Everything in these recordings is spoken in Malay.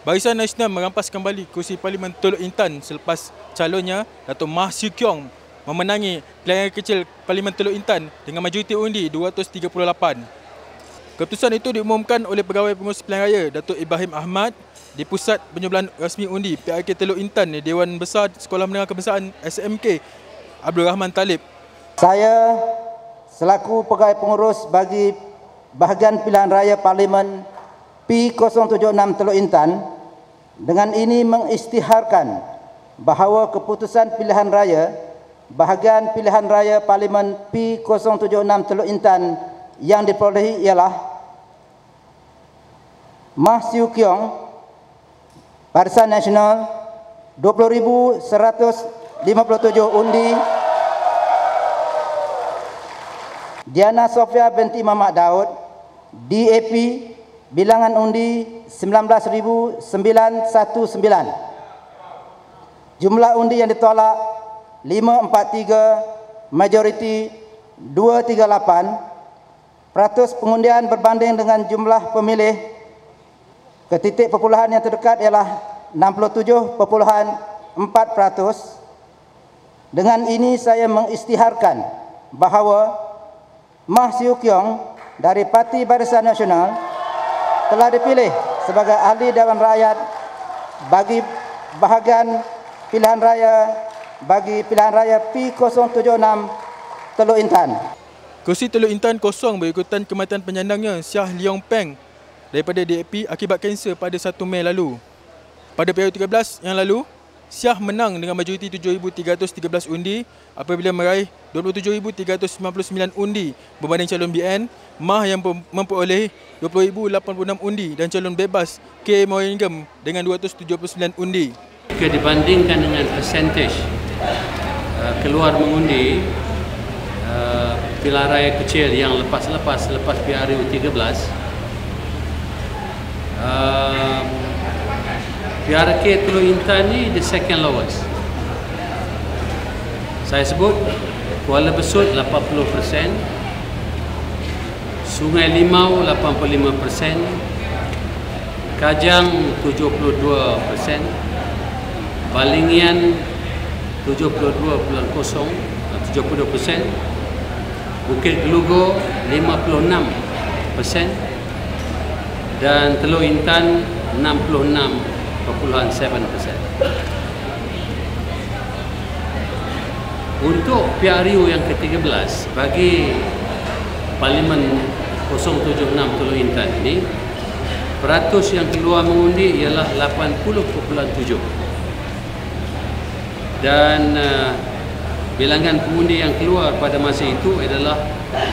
Barisan Nasional merampas kembali kursi Parlimen Teluk Intan selepas calonnya Datuk Mah Siu Kiong memenangi pilihan kecil Parlimen Teluk Intan dengan majoriti undi 238. Keputusan itu diumumkan oleh Pegawai Pengurus Pilihan Raya Datuk Ibrahim Ahmad di Pusat Penyebelahan Rasmi Undi PRK Teluk Intan di Dewan Besar Sekolah Menengah Kebangsaan SMK Abdul Rahman Talib. Saya selaku Pegawai Pengurus bagi bahagian pilihan raya Parlimen P076 Teluk Intan dengan ini mengisytiharkan bahawa keputusan pilihan raya bahagian pilihan raya Parlimen P076 Teluk Intan yang diperolehi ialah Mah Siu Kiong Barisan Nasional 20,157 undi Diana Sofia binti Mamak Daud DAP bilangan undi 19,919. Jumlah undi yang ditolak 543, majoriti 238. Peratus pengundian berbanding dengan jumlah pemilih ke titik perpuluhan yang terdekat ialah 67.4 peratus. Dengan ini saya mengistiharkan bahawa Mah Siu Kiong dari Parti Barisan Nasional telah dipilih sebagai ahli Dewan Rakyat bagi bahagian pilihan raya bagi pilihan raya P076 Teluk Intan. Kursi Teluk Intan kosong berikutan kematian penyandangnya Syah Leong Peng daripada DAP akibat kanser pada 1 Mei lalu. Pada periode 13 yang lalu, Syah menang dengan majoriti 7,313 undi apabila meraih 27,399 undi berbanding calon BN, Mah yang memperoleh 20,086 undi dan calon bebas K. Moringham dengan 279 undi. Jika dibandingkan dengan percentage uh, keluar mengundi uh, pilihan raya kecil yang lepas-lepas lepas PRU 13 uh, PRK Teluk Intan ni the second lowest. Saya sebut Kuala Besut 80%, Sungai Limau 85%, Kajang 72%, Balingian 72.0 70%, Bukit Gelugo 56% dan Teluk Intan 66 untuk PRU yang ke-13 bagi Parlimen 076 Teluk Intan ini peratus yang keluar mengundi ialah 80.7 dan uh, bilangan pengundi yang keluar pada masa itu adalah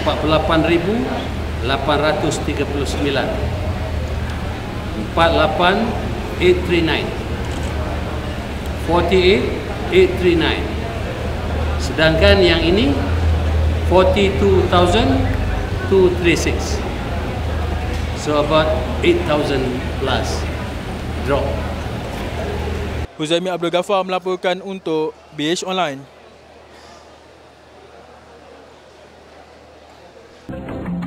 48,839 48 839 48839 sedangkan yang ini 42236 so about 8000 plus drop. Huzaimi Abdul Ghaffar melaporkan untuk BH Online